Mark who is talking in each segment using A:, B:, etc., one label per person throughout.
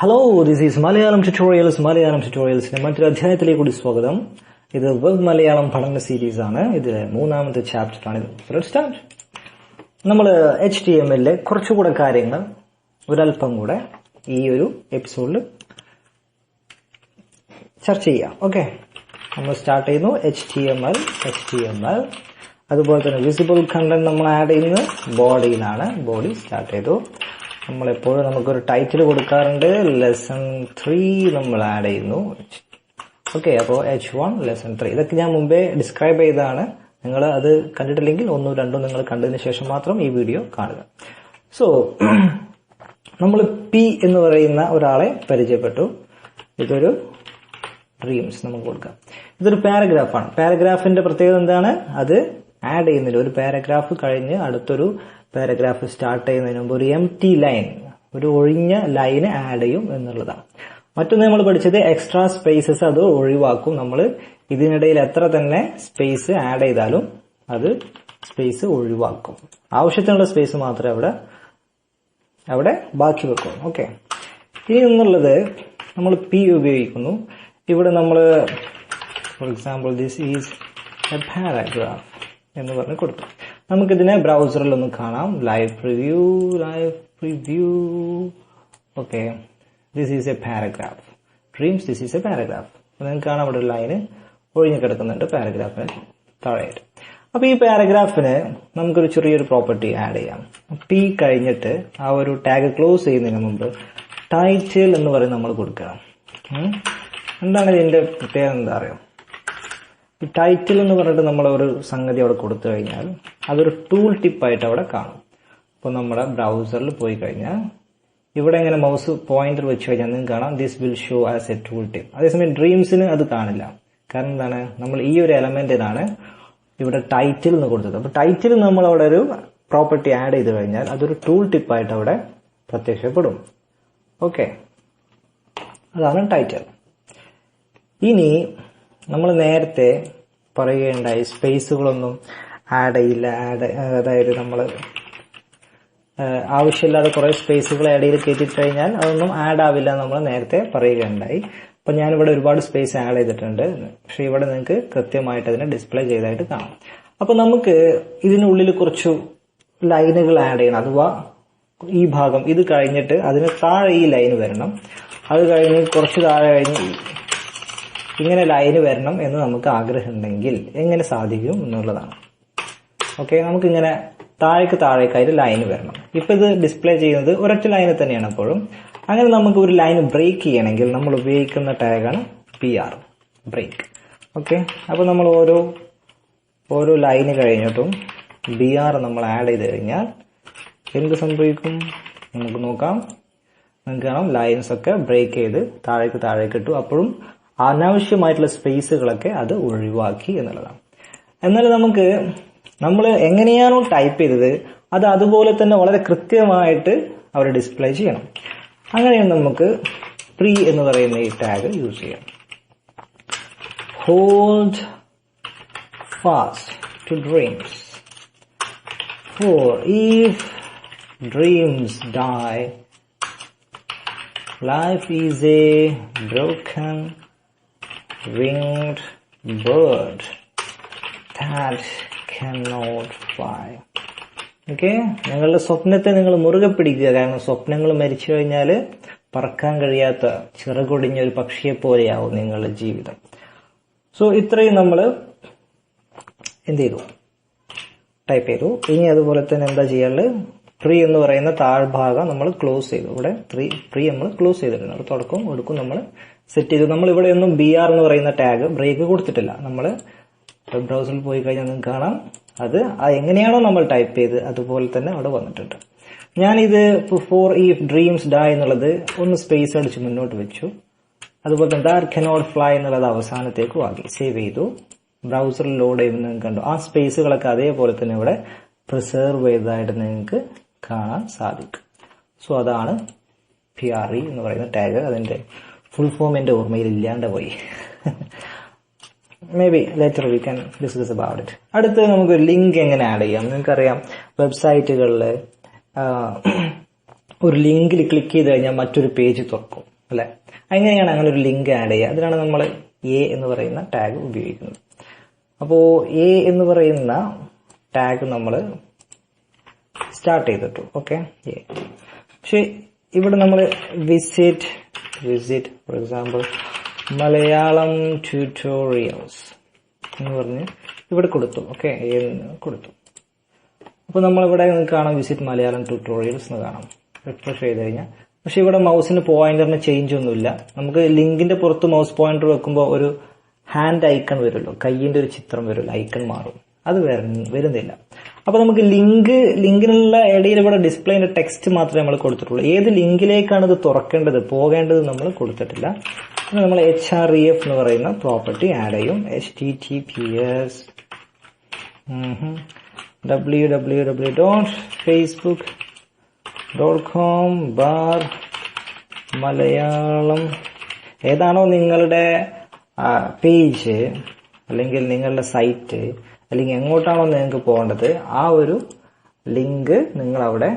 A: Hello this is Malayalam tutorials Malayalam ട്യൂട്ടോറിയൽസിന്റെ മറ്റൊരു അധ്യായത്തിലേക്ക് കൂടി സ്വാഗതം ഇത് വെബ് മലയാളം പഠന സീരീസ് ആണ് ഇതിലെ മൂന്നാമത്തെ ചാപ്റ്റർ ആണ് ഇത് സ്റ്റാർട്ട് നമ്മൾ എച്ച് ടി എം എല്ലിലെ കുറച്ചുകൂടെ കാര്യങ്ങൾ ഒരല്പം കൂടെ ഈ ഒരു എപ്പിസോഡിൽ ചർച്ച ചെയ്യാം. ഓക്കെ നമ്മൾ സ്റ്റാർട്ട് ചെയ്യുന്നു. H T M L H T M L അതുപോലെ തന്നെ വിസിബിൾ കണ്ടന്റ് നമ്മൾ ആഡ് ചെയ്യുന്നത് ബോഡിയിലാണ് ബോഡി സ്റ്റാർട്ട് ചെയ്തു. നമ്മൾ എപ്പോഴും നമുക്കൊരു ടൈറ്റിൽ കൊടുക്കാറുണ്ട്. ലെസൺ ത്രീ നമ്മൾ ആഡ് ചെയ്യുന്നു. ഓക്കെ അപ്പോൾ എച്ച് വൺ ലെസൺ ത്രീ ഇതൊക്കെ ഞാൻ മുമ്പേ ഡിസ്ക്രൈബ് ചെയ്തതാണ്. നിങ്ങൾ അത് കണ്ടിട്ടില്ലെങ്കിൽ ഒന്നും രണ്ടും നിങ്ങൾ കണ്ടതിന് ശേഷം മാത്രം ഈ വീഡിയോ കാണുക. സോ നമ്മൾ പി എന്ന് പറയുന്ന ഒരാളെ പരിചയപ്പെട്ടു. ഇതൊരു ഡ്രീംസ് നമുക്ക് കൊടുക്കാം. ഇതൊരു പാരഗ്രാഫാണ് പാരഗ്രാഫിന്റെ പ്രത്യേകത എന്താണ്? അത് ആഡ് ചെയ്യുന്നില്ല. ഒരു പാരഗ്രാഫ് കഴിഞ്ഞ് അടുത്തൊരു പാരഗ്രാഫ് സ്റ്റാർട്ട് ചെയ്യുന്നതിന് മുമ്പ് ഒരു എം ടി ലൈൻ ഒരു ഒഴിഞ്ഞ ലൈൻ ആഡ് ചെയ്യും എന്നുള്ളതാണ്. മറ്റൊന്ന് നമ്മൾ പഠിച്ചത് എക്സ്ട്രാ സ്പേസസ് അത് ഒഴിവാക്കും. നമ്മൾ ഇതിനിടയിൽ എത്ര തന്നെ സ്പേസ് ആഡ് ചെയ്താലും അത് സ്പേസ് ഒഴിവാക്കും. ആവശ്യത്തിനുള്ള സ്പേസ് മാത്രമേ അവിടെ അവിടെ ബാക്കി വെക്കും. ഓക്കെ ഇനി എന്നുള്ളത് നമ്മൾ പി ഉപയോഗിക്കുന്നു. ഇവിടെ നമ്മൾ for example this is a paragraph എന്ന് പറഞ്ഞ് കൊടുത്തു. നമുക്കിതിനെ ബ്രൗസറിൽ ഒന്ന് കാണാം live preview live preview okay this is a paragraph dreams this is a paragraph നിങ്ങൾക്ക് കാണാം അവിടെ ഒരു ലൈന് ഒഴിഞ്ഞു കിടക്കുന്നുണ്ട് പാരഗ്രാഫിന് താഴെയായിട്ട് അപ്പൊ ഈ പാരഗ്രാഫിന് നമുക്കൊരു ചെറിയൊരു പ്രോപ്പർട്ടി ആഡ് ചെയ്യാം. പി കഴിഞ്ഞിട്ട് ആ ഒരു ടാഗ് ക്ലോസ് ചെയ്യുന്നതിന് മുമ്പ് ടൈറ്റിൽ എന്ന് പറയും നമ്മൾ കൊടുക്കണം. എന്താണ് ഇതിന്റെ പ്രത്യേകത എന്താ അറിയാം? ഈ ടൈറ്റിൽ എന്ന് പറഞ്ഞിട്ട് നമ്മൾ ഒരു സംഗതി അവിടെ കൊടുത്തു കഴിഞ്ഞാൽ അതൊരു ടൂൾ ടിപ്പായിട്ട് അവിടെ കാണും. അപ്പോൾ നമ്മുടെ ബ്രൗസറിൽ പോയി കഴിഞ്ഞാൽ ഇവിടെ ഇങ്ങനെ മൗസ് പോയിന്റർ വെച്ച് കഴിഞ്ഞാൽ നിങ്ങൾക്ക് കാണാം this will show as a tooltip അതേസമയം ഡ്രീംസിന് അത് കാണില്ല. കാരണം എന്താണ്? നമ്മൾ ഈ ഒരു എലമെന്റിനാണ് ഇവിടെ ടൈറ്റിൽ നിന്ന് കൊടുത്തത്. അപ്പോൾ ടൈറ്റിൽ നമ്മൾ അവിടെ ഒരു പ്രോപ്പർട്ടി ആഡ് ചെയ്ത് കഴിഞ്ഞാൽ അതൊരു ടൂൾ ടിപ്പായിട്ട് അവിടെ പ്രത്യക്ഷപ്പെടും. ഓക്കെ അതാണ് ടൈറ്റിൽ ഇനി നമ്മൾ നേരത്തെ പറയുകയുണ്ടായി സ്പേസുകളൊന്നും ആഡ് ചെയ്യില്ല ആഡ് അതായത് നമ്മൾ ആവശ്യമില്ലാതെ കുറേ സ്പേസുകൾ ആഡ് ചെയ്ത് കയറ്റിട്ട് കഴിഞ്ഞാൽ അതൊന്നും ആഡ് ആവില്ല നമ്മൾ നേരത്തെ പറയുകയുണ്ടായി. അപ്പൊ ഞാനിവിടെ ഒരുപാട് സ്പേസ് ആഡ് ചെയ്തിട്ടുണ്ട്. പക്ഷേ ഇവിടെ നിങ്ങൾക്ക് കൃത്യമായിട്ട് അതിനെ ഡിസ്പ്ലേ ചെയ്തായിട്ട് കാണാം. അപ്പൊ നമുക്ക് ഇതിനുള്ളിൽ കുറച്ച് ലൈനുകൾ ആഡ് ചെയ്യണം. അഥവാ ഈ ഭാഗം ഇത് കഴിഞ്ഞിട്ട് അതിന് താഴെ ഈ ലൈൻ വരണം. അത് കഴിഞ്ഞ് കുറച്ച് താഴെ കഴിഞ്ഞ് ഇങ്ങനെ ലൈന് വരണം എന്ന് നമുക്ക് ആഗ്രഹമുണ്ടെങ്കിൽ എങ്ങനെ സാധിക്കും എന്നുള്ളതാണ്. ഓക്കെ നമുക്കിങ്ങനെ താഴേക്ക് താഴേക്കായിട്ട് ലൈൻ വരണം. ഇപ്പൊ ഇത് ഡിസ്പ്ലേ ചെയ്യുന്നത് ഒരൊറ്റ ലൈനിൽ തന്നെയാണ് എപ്പോഴും അങ്ങനെ നമുക്ക് ഒരു ലൈൻ ബ്രേക്ക് ചെയ്യണമെങ്കിൽ നമ്മൾ ഉപയോഗിക്കുന്ന ടാഗാണ് പി ആർ ബ്രേക്ക് ഓക്കെ അപ്പൊ നമ്മൾ ഓരോ ഓരോ ലൈന് കഴിഞ്ഞിട്ടും ബി ആർ നമ്മൾ ആഡ് ചെയ്ത് കഴിഞ്ഞാൽ എന്ത് സംഭവിക്കും? നമുക്ക് നോക്കാം. നിങ്ങൾക്ക് കാണാം ലൈൻസ് ഒക്കെ ബ്രേക്ക് ചെയ്ത് താഴേക്ക് താഴേക്ക് ഇട്ടു. അപ്പോഴും അനാവശ്യമായിട്ടുള്ള സ്പേസുകളൊക്കെ അത് ഒഴിവാക്കി എന്നുള്ളതാണ്. എന്നാൽ നമുക്ക് നമ്മൾ എങ്ങനെയാണോ ടൈപ്പ് ചെയ്തത് അത് അതുപോലെ തന്നെ വളരെ കൃത്യമായിട്ട് അവർ ഡിസ്പ്ലേ ചെയ്യണം. അങ്ങനെയാണ് നമുക്ക് പ്രീ എന്ന് പറയുന്ന ഈ ടാഗ് യൂസ് ചെയ്യാം. Hold fast to dreams for if dreams die life is a broken winged bird that cannot fly. Okay നിങ്ങളുടെ സ്വപ്നത്തെ നിങ്ങൾ മുറുകെ പിടിക്കുക. കാരണം സ്വപ്നങ്ങൾ മരിച്ചു കഴിഞ്ഞാൽ പറക്കാൻ കഴിയാത്ത ചിറകൊടിഞ്ഞ ഒരു പക്ഷിയെ പോലെയാവും നിങ്ങളുടെ ജീവിതം. സോ ഇത്രയും നമ്മൾ എന്ത് ചെയ്തു? ടൈപ്പ് ചെയ്തു. ഇനി അതുപോലെ തന്നെ എന്താ ചെയ്യാനുള്ളത് ട്രീ എന്ന് പറയുന്ന താഴ്ഭാഗം നമ്മൾ ക്ലോസ് ചെയ്തു. ഇവിടെ ത്രീ ട്രീ നമ്മൾ ക്ലോസ് ചെയ്തിട്ടുണ്ട്. അവിടെ തുടക്കം ഒടുക്കും നമ്മൾ സെറ്റ് ചെയ്തു. നമ്മൾ ഇവിടെ ഒന്നും ബി ആർ എന്ന് പറയുന്ന ടാഗ് ബ്രേക്ക് കൊടുത്തിട്ടില്ല. നമ്മൾ വെബ് ബ്രൗസറിൽ പോയി കഴിഞ്ഞാൽ നിങ്ങൾക്ക് കാണാം. അത് എങ്ങനെയാണോ നമ്മൾ ടൈപ്പ് ചെയ്ത് അതുപോലെ തന്നെ അവിടെ വന്നിട്ടുണ്ട്. ഞാനിത് ഫോർ ഈ ഡ്രീംസ് ഡാ എന്നുള്ളത് ഒന്ന് സ്പേസ് അടിച്ച് മുന്നോട്ട് വെച്ചു. അതുപോലെ തന്നെ ദാർ കനോട്ട് ഫ്ലൈ എന്നുള്ളത് അവസാനത്തേക്കും ആക്കി സേവ് ചെയ്തു. ബ്രൗസറിൽ ലോഡ് ചെയ്യുമ്പോൾ നിങ്ങൾക്ക് കണ്ടു. ആ സ്പേസുകളൊക്കെ അതേപോലെ തന്നെ ഇവിടെ പ്രിസേർവ് ചെയ്തതായിട്ട് നിങ്ങൾക്ക് കാണാൻ സാധിക്കും. സോ അതാണ് പി ആർ ഇ എന്ന് പറയുന്ന ടാഗ് അതിന്റെ ഫുൾ ഫോം എന്റെ ഓർമ്മയിൽ ഇല്ലാണ്ട് പോയി. Maybe later we can discuss about it അടുത്ത് നമുക്ക് ലിങ്ക് എങ്ങനെ ആഡ് ചെയ്യാം? നിങ്ങൾക്കറിയാം വെബ്സൈറ്റുകളിൽ ഒരു ലിങ്കിൽ ക്ലിക്ക് ചെയ്ത് കഴിഞ്ഞാൽ മറ്റൊരു പേജ് തുറക്കും അല്ലെ? എങ്ങനെയാണ് അങ്ങനെ ഒരു ലിങ്ക് ആഡ് ചെയ്യുക. അതിനാണ് നമ്മൾ എ എന്ന് പറയുന്ന ടാഗ് ഉപയോഗിക്കുന്നത്. അപ്പോ എ എന്ന് പറയുന്ന ടാഗ് നമ്മൾ സ്റ്റാർട്ട് ചെയ്തിട്ടു ഓക്കെ പക്ഷെ ഇവിടെ നമ്മൾ visit visit for example Malayalam tutorials എന്ന് പറഞ്ഞ് ഇവിടെ കൊടുത്തു. ഓക്കെ കൊടുത്തു. അപ്പോൾ നമ്മളിവിടെ നിങ്ങൾക്ക് കാണാം വിസിറ്റ് മലയാളം ട്യൂട്ടോറിയൽസ് എന്ന് കാണാം. റിഫ്രഷ് ചെയ്ത് കഴിഞ്ഞാൽ. പക്ഷെ ഇവിടെ മൗസിന് പോയിന്ററിന് ചേഞ്ച് ഒന്നുമില്ല. നമുക്ക് ലിങ്കിന്റെ പുറത്ത് മൗസ് പോയിന്റർ വെക്കുമ്പോൾ ഒരു ഹാൻഡ് ഐക്കൺ വരുമല്ലോ. കയ്യിന്റെ ഒരു ചിത്രം വരുമല്ലോ. ഐക്കൺ മാറും. അത് വരുന്നില്ല. അപ്പൊ നമുക്ക് ലിങ്ക് ലിങ്കിനുള്ള ഇടയിൽ ഇവിടെ ഡിസ്പ്ലേന്റെ ടെക്സ്റ്റ് മാത്രമേ നമ്മൾ കൊടുത്തിട്ടുള്ളൂ. ഏത് ലിങ്കിലേക്കാണ് ഇത് തുറക്കേണ്ടത് പോകേണ്ടത് നമ്മൾ കൊടുത്തിട്ടില്ല. നമ്മൾ എച്ച് ആർ ഇ എഫ് എന്ന് പറയുന്ന പ്രോപ്പർട്ടി ആഡ് ചെയ്യും. H T T P S W W W dot Facebook dot com bar Malayalam. ഏതാണോ നിങ്ങളുടെ പേജ് അല്ലെങ്കിൽ നിങ്ങളുടെ സൈറ്റ് അല്ലെങ്കിൽ എങ്ങോട്ടാണോ നിങ്ങൾക്ക് പോകേണ്ടത് ആ ഒരു ലിങ്ക് നിങ്ങൾ അവിടെ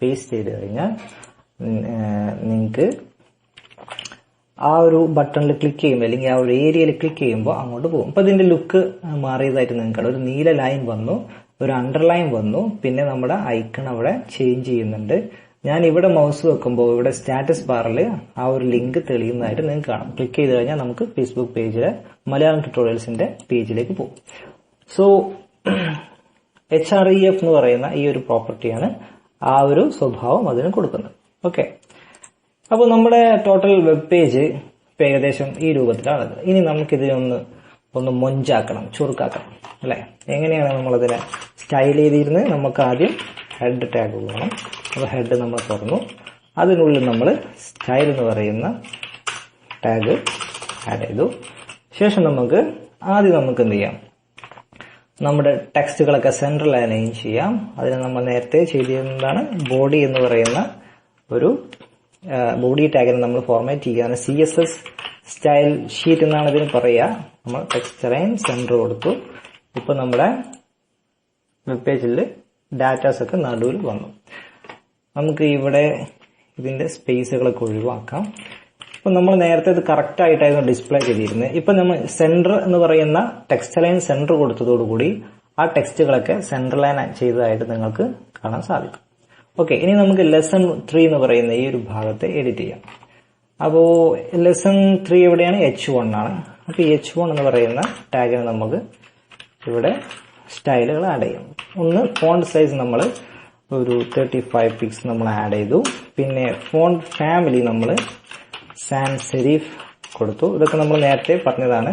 A: പേസ്റ്റ് ചെയ്ത് കഴിഞ്ഞാൽ നിങ്ങൾക്ക് ആ ഒരു ബട്ടണിൽ ക്ലിക്ക് ചെയ്യുമ്പോൾ അല്ലെങ്കിൽ ആ ഒരു ഏരിയയിൽ ക്ലിക്ക് ചെയ്യുമ്പോൾ അങ്ങോട്ട് പോകും. അപ്പോൾ ഇതിന്റെ ലുക്ക് മാറിയതായിട്ട് നിങ്ങൾക്ക്. ഒരു നീല ലൈൻ വന്നു ഒരു അണ്ടർലൈൻ വന്നു പിന്നെ നമ്മുടെ ഐക്കൺ അവിടെ ചേഞ്ച് ചെയ്യുന്നുണ്ട്. ഞാൻ ഇവിടെ മൗസ് വെക്കുമ്പോൾ ഇവിടെ സ്റ്റാറ്റസ് ബാറിൽ ആ ഒരു ലിങ്ക് തെളിയുന്നതായിട്ട് നിങ്ങൾക്ക് കാണാം. ക്ലിക്ക് ചെയ്ത് കഴിഞ്ഞാൽ നമുക്ക് ഫേസ്ബുക്ക് പേജിലെ മലയാളം ട്യൂട്ടോറിയൽസിന്റെ പേജിലേക്ക് പോകും. So H R E F എന്ന് പറയുന്ന ഈ ഒരു പ്രോപ്പർട്ടിയാണ് ആ ഒരു സ്വഭാവം അതിന് കൊടുക്കുന്നത്. ഓക്കെ അപ്പോൾ നമ്മുടെ ടോട്ടൽ വെബ് പേജ് ഏകദേശം ഈ രൂപത്തിലാണത് ഇനി നമുക്കിതിനൊന്ന് ഒന്ന് മൊഞ്ചാക്കണം ചുരുക്കാക്കണം അല്ലേ? എങ്ങനെയാണ് നമ്മളതിനെ സ്റ്റൈൽ ചെയ്തിരുന്നത്? നമുക്ക് ആദ്യം ഹെഡ് ടാഗ് വേണം. അപ്പോൾ ഹെഡ് നമ്മൾ തുറന്നു. അതിനുള്ളിൽ നമ്മൾ സ്റ്റൈൽ എന്ന് പറയുന്ന ടാഗ് ആഡ് ചെയ്തു. ശേഷം നമുക്ക് ആദ്യം നമുക്ക് എന്ത് ചെയ്യാം? നമ്മുടെ ടെക്സ്റ്റുകളൊക്കെ സെൻട്രൽ അലൈൻ ചെയ്യാം. അതിന് നമ്മൾ നേരത്തെ ചെയ്തിരുന്നതാണ് ബോഡി എന്ന് പറയുന്ന ഒരു ബോഡി ടാഗിനെ നമ്മൾ ഫോർമാറ്റ് ചെയ്യുകയാണ് C S S style sheet എന്നാണ് ഇതിന് പറയുക. നമ്മൾ ടെക്സ്റ്റ് അലൈൻ സെന്റർ കൊടുത്തു. ഇപ്പൊ നമ്മുടെ വെബ് പേജിൽ ഡാറ്റാസ് ഒക്കെ നടുവിൽ വന്നു. നമുക്ക് ഇവിടെ ഇതിന്റെ സ്പേസുകളൊക്കെ ഒഴിവാക്കാം. ഇപ്പൊ നമ്മൾ നേരത്തെ ഇത് കറക്റ്റ് ആയിട്ടായിരുന്നു ഡിസ്പ്ലേ ചെയ്തിരുന്നത് ഇപ്പൊ നമ്മൾ സെന്റർ എന്ന് പറയുന്ന ടെക്സ്റ്റ് ലൈൻ സെന്റർ കൊടുത്തതോടുകൂടി ആ ടെക്സ്റ്റുകളൊക്കെ സെൻട്രൽ ലൈൻ ചെയ്തതായിട്ട് നിങ്ങൾക്ക് കാണാൻ സാധിക്കും. ഓക്കെ ഇനി നമുക്ക് ലെസൺ ത്രീ എന്ന് പറയുന്ന ഈ ഒരു ഭാഗത്തെ എഡിറ്റ് ചെയ്യാം. അപ്പോൾ ലെസൺ ത്രീ എവിടെയാണ്? എച്ച് വൺ ആണ്. അപ്പോൾ എച്ച് വൺ എന്ന് പറയുന്ന ടാഗിന് നമുക്ക് ഇവിടെ സ്റ്റൈലുകൾ ആഡ് ചെയ്യാം. ഒന്ന് ഫോണ്ട് സൈസ് നമ്മൾ ഒരു തേർട്ടി ഫൈവ് പിക്സ് നമ്മൾ ആഡ് ചെയ്തു. പിന്നെ ഫോണ്ട് ഫാമിലി നമ്മൾ സാൻ സെരീഫ് കൊടുത്തു. ഇതൊക്കെ നമ്മൾ നേരത്തെ പറഞ്ഞതാണ്.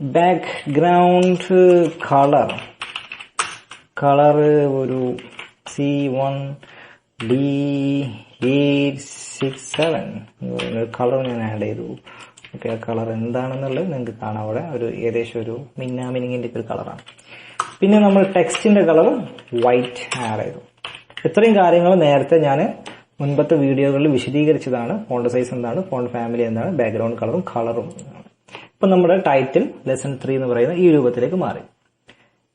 A: ബാക്ക്ഗ്രൗണ്ട് കളർ കളർ ഒരു C one D six seven colour ഞാൻ ആഡ് ചെയ്തു. ഓക്കെ ആ കളർ എന്താണെന്നുള്ളത് നിങ്ങൾക്ക് കാണാം. അവിടെ ഒരു ഏകദേശം ഒരു മിന്നാമിനിങ്ങിന്റെ ഒരു കളറാണ് പിന്നെ നമ്മൾ ടെക്സ്റ്റിന്റെ കളർ വൈറ്റ് ആഡ് ചെയ്തു. ഇത്രയും കാര്യങ്ങൾ നേരത്തെ ഞാൻ മുൻപത്തെ വീഡിയോകളിൽ വിശദീകരിച്ചതാണ്. ഫോണ്ട് സൈസ് എന്താണ് ഫോണ്ട് ഫാമിലി എന്താണ് ബാക്ക്ഗ്രൗണ്ട് കളറും കളറും ഇപ്പൊ നമ്മുടെ ടൈറ്റിൽ ലെസൺ ത്രീ എന്ന് പറയുന്ന ഈ രൂപത്തിലേക്ക് മാറി.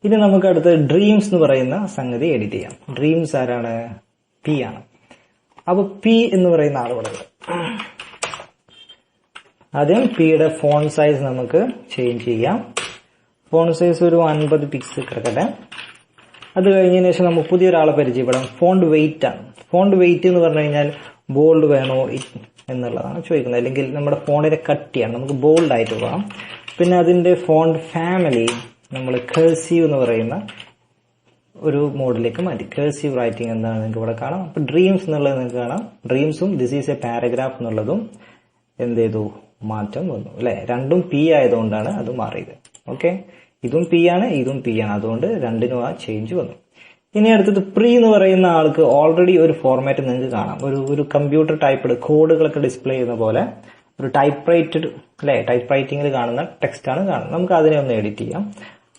A: ഇനി നമുക്ക് അടുത്ത് ഡ്രീംസ് എന്ന് പറയുന്ന സംഗതി എഡിറ്റ് ചെയ്യാം. ഡ്രീംസ് ആരാണ്? പി ആണ്. അപ്പൊ പി എന്ന് പറയുന്ന ഉണ്ട്. ആദ്യം പിയുടെ ഫോൺ സൈസ് നമുക്ക് ചേഞ്ച് ചെയ്യാം. ഫോൺ സൈസ് ഒരു അൻപത് പിക്സ് കിടക്കട്ടെ. അത് കഴിഞ്ഞതിന് ശേഷം നമുക്ക് പുതിയൊരാളെ പരിചയപ്പെടാം. ഫോണ്ട് വെയിറ്റ് ആണ്. ഫോണ്ട് വെയിറ്റ് എന്ന് പറഞ്ഞു കഴിഞ്ഞാൽ ബോൾഡ് വേണോ? എന്നുള്ളതാണ് ചോദിക്കുന്നത്. അല്ലെങ്കിൽ നമ്മുടെ ഫോണിന്റെ കട്ടിയാണ്. നമുക്ക് ബോൾഡ് ആയിട്ട് പോകാം. പിന്നെ അതിന്റെ ഫോണ്ട് ഫാമിലി നമ്മൾ കേഴ്സീവ് എന്ന് പറയുന്ന ഒരു മോഡിലേക്ക് മാറ്റി. കേഴ്സീവ് റൈറ്റിംഗ് എന്താണ് നിങ്ങൾക്ക് ഇവിടെ കാണാം. അപ്പൊ ഡ്രീംസ് എന്നുള്ളത് നിങ്ങൾക്ക് കാണാം. ഡ്രീംസും ദിസ് ഈസ് എ പാരഗ്രാഫ് എന്നുള്ളതും എന്ത് ചെയ്തു? മാറ്റം വന്നു. അല്ലെ? രണ്ടും പി ആയതുകൊണ്ടാണ് അത് മാറിയത്. ഓക്കെ ഇതും പി ആണ് ഇതും പി ആണ്. അതുകൊണ്ട് രണ്ടിനും ആ ചേഞ്ച് വന്നു. ഇനി അടുത്തത് പ്രീ എന്ന് പറയുന്ന ആൾക്ക് ഓൾറെഡി ഒരു ഫോർമാറ്റ് നിങ്ങൾക്ക് കാണാം. ഒരു ഒരു കമ്പ്യൂട്ടർ ടൈപ്പ് കോഡുകളൊക്കെ ഡിസ്പ്ലേ ചെയ്യുന്ന പോലെ ഒരു ടൈപ്പ് റൈറ്റഡ് അല്ലെ? ടൈപ്പ് റൈറ്റിംഗിൽ കാണുന്ന ടെക്സ്റ്റ് ആണ് കാണുന്നത്. നമുക്ക് അതിനെ ഒന്ന് എഡിറ്റ് ചെയ്യാം.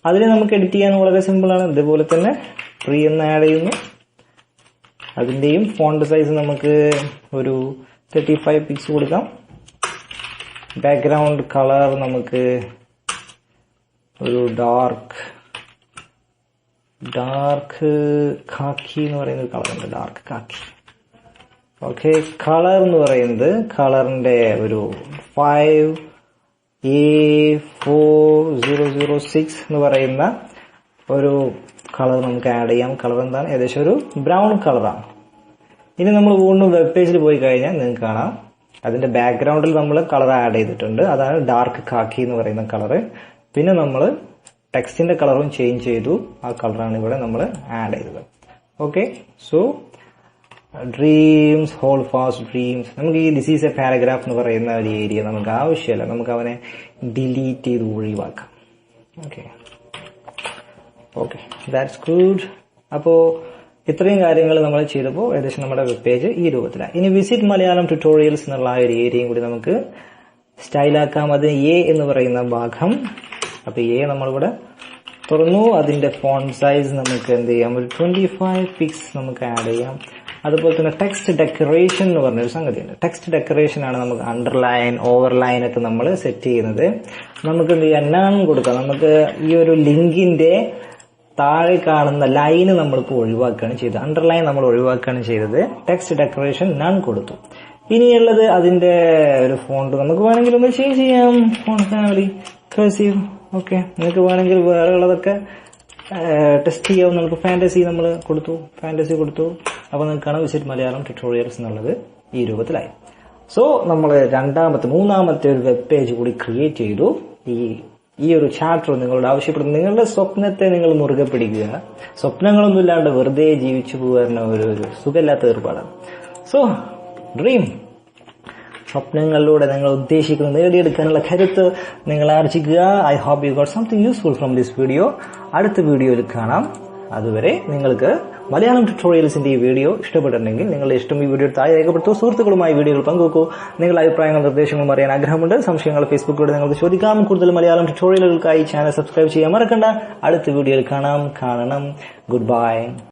A: അതിനെ നമുക്ക് എഡിറ്റ് ചെയ്യാൻ വളരെ സിമ്പിൾ ആണ്. ഇതുപോലെ തന്നെ ഫ്രീ എന്ന് ആഡ് ചെയ്യുന്നു. അതിന്റെയും ഫോണ്ട് സൈസ് നമുക്ക് ഒരു തേർട്ടി ഫൈവ് പിക്സ് കൊടുക്കാം. ബാക്ക്ഗ്രൗണ്ട് കളർ നമുക്ക് ഒരു ഡാർക്ക് ഡാർക്ക് കാക്കി എന്ന് പറയുന്ന ഒരു കളറുണ്ട് ഡാർക്ക് കാക്കി ഓക്കെ കളർ എന്ന് പറയുന്നത് കളറിന്റെ ഒരു five A four zero zero six എന്ന് പറയുന്ന ഒരു കളർ നമുക്ക് ആഡ് ചെയ്യാം. കളർ എന്താണ്? ഏകദേശം ഒരു ബ്രൗൺ കളറാണ് ഇനി നമ്മൾ വീണ്ടും വെബ് പേജിൽ പോയി കഴിഞ്ഞാൽ നിങ്ങൾക്ക് കാണാം. അതിന്റെ ബാക്ക്ഗ്രൗണ്ടിൽ നമ്മൾ കളർ ആഡ് ചെയ്തിട്ടുണ്ട്. അതാണ് ഡാർക്ക് കാക്കി എന്ന് പറയുന്ന കളർ പിന്നെ നമ്മൾ ടെക്സ്റ്റിന്റെ കളറും ചേഞ്ച് ചെയ്തു. ആ കളറാണ് ഇവിടെ നമ്മൾ ആഡ് ചെയ്തത്. Okay so dreams hold fast dreams നമുക്ക് ഈ ദിസ് ഈസ് എ പാരഗ്രാഫ് എന്ന് പറയുന്ന ഒരു ഏരിയ നമുക്ക് ആവശ്യമില്ല. നമുക്ക് അവനെ ഡിലീറ്റ് ചെയ്ത് ഒഴിവാക്കാം. ഓക്കെ ഓക്കെ ദാറ്റ്സ് ഗുഡ് അപ്പോ ഇത്രയും കാര്യങ്ങൾ നമ്മൾ ചെയ്തപ്പോൾ ഏകദേശം നമ്മുടെ വെബ് പേജ് ഈ രൂപത്തിലാണ് ഇനി വിസിറ്റ് മലയാളം ട്യൂട്ടോറിയൽസ് എന്നുള്ള ആ ഒരു ഏരിയയും കൂടി നമുക്ക് സ്റ്റൈലാക്കാം അത് എ എന്ന് പറയുന്ന ഭാഗം. അപ്പൊ എ നമ്മളിവിടെ തുറന്നു. അതിന്റെ ഫോൺ സൈസ് നമുക്ക് എന്ത് ചെയ്യാം? ഒരു ട്വന്റി ഫൈവ് പിക്സ് നമുക്ക് ആഡ് ചെയ്യാം. അതുപോലെ തന്നെ ടെക്സ്റ്റ് ഡെക്കറേഷൻ എന്ന് പറഞ്ഞൊരു സംഗതിയുണ്ട്. ടെക്സ്റ്റ് ഡെക്കറേഷൻ ആണ് നമുക്ക് അണ്ടർലൈൻ ഓവർലൈൻ ഒക്കെ നമ്മൾ സെറ്റ് ചെയ്യുന്നത്. നമുക്ക് എന്ത് ചെയ്യാം? നൺ കൊടുക്കാം. നമുക്ക് ഈ ഒരു ലിങ്കിന്റെ താഴെ കാണുന്ന ലൈന് നമ്മളിപ്പോൾ ഒഴിവാക്കുകയാണ് ചെയ്തത്. അണ്ടർലൈൻ നമ്മൾ ഒഴിവാക്കുകയാണ് ചെയ്തത്. ടെക്സ്റ്റ് ഡെക്കറേഷൻ നൺ കൊടുത്തു. ഇനിയുള്ളത് അതിന്റെ ഒരു ഫോണ്ട് നമുക്ക് വേണമെങ്കിൽ ഒന്ന് ചേഞ്ച് ചെയ്യാം. ഫോൺ ഫാമിലി കസീവ് ഓക്കെ നിങ്ങൾക്ക് വേണമെങ്കിൽ വേറെ ഉള്ളതൊക്കെ ടെസ്റ്റ് ചെയ്യാവും നമുക്ക് ഫാന്റസി നമ്മൾ കൊടുത്തു. ഫാന്റസി കൊടുത്തു. അപ്പോൾ നിങ്ങൾക്കാണ് കാണാം വിസിറ്റ് മലയാളം ട്യൂട്ടോറിയൽസ് എന്നുള്ളത് ഈ രൂപത്തിലായി. സോ നമ്മൾ രണ്ടാമത്തെ മൂന്നാമത്തെ ഒരു വെബ് പേജ് കൂടി ക്രിയേറ്റ് ചെയ്തു. ഈ ഈ ഒരു ചാപ്റ്റർ നിങ്ങളോട് ആവശ്യപ്പെടുന്നു. നിങ്ങളുടെ സ്വപ്നത്തെ നിങ്ങൾ മുറുകെ പിടിക്കുക സ്വപ്നങ്ങളൊന്നും ഇല്ലാണ്ട് വെറുതെ ജീവിച്ചു പോകുന്ന ഒരു ഒരു സുഖമില്ലാത്ത ഏർപ്പാടാണ്. സോ ഡ്രീം സ്വപ്നങ്ങളിലൂടെ നിങ്ങൾ ഉദ്ദേശിക്കുന്നത് നേടിയെടുക്കാനുള്ള കരുത്ത് നിങ്ങൾ ആർജിക്കുക. I hope you got something useful from this video അടുത്ത വീഡിയോയിൽ കാണാം. അതുവരെ നിങ്ങൾക്ക് മലയാളം ട്യൂട്ടോറിയൽസിന്റെ ഈ വീഡിയോ ഇഷ്ടപ്പെട്ടിട്ടുണ്ടെങ്കിൽ നിങ്ങളുടെ ഇഷ്ടം ഈ വീഡിയോ താഴെ രേഖപ്പെടുത്തൂ. സുഹൃത്തുക്കളുമായി വീഡിയോകൾ പങ്കുവെക്കൂ. നിങ്ങളുടെ അഭിപ്രായങ്ങളും നിർദ്ദേശങ്ങളും അറിയാൻ ആഗ്രഹമുണ്ട്. സംശയങ്ങൾ ഫേസ്ബുക്കിലൂടെ നിങ്ങൾക്ക് ചോദിക്കാം. കൂടുതൽ മലയാളം ട്യൂട്ടോറിയലുകൾക്കായി ചാനൽ സബ്സ്ക്രൈബ് ചെയ്യാൻ മറക്കണ്ട. അടുത്ത വീഡിയോയിൽ കാണാം. കാണണം. Good bye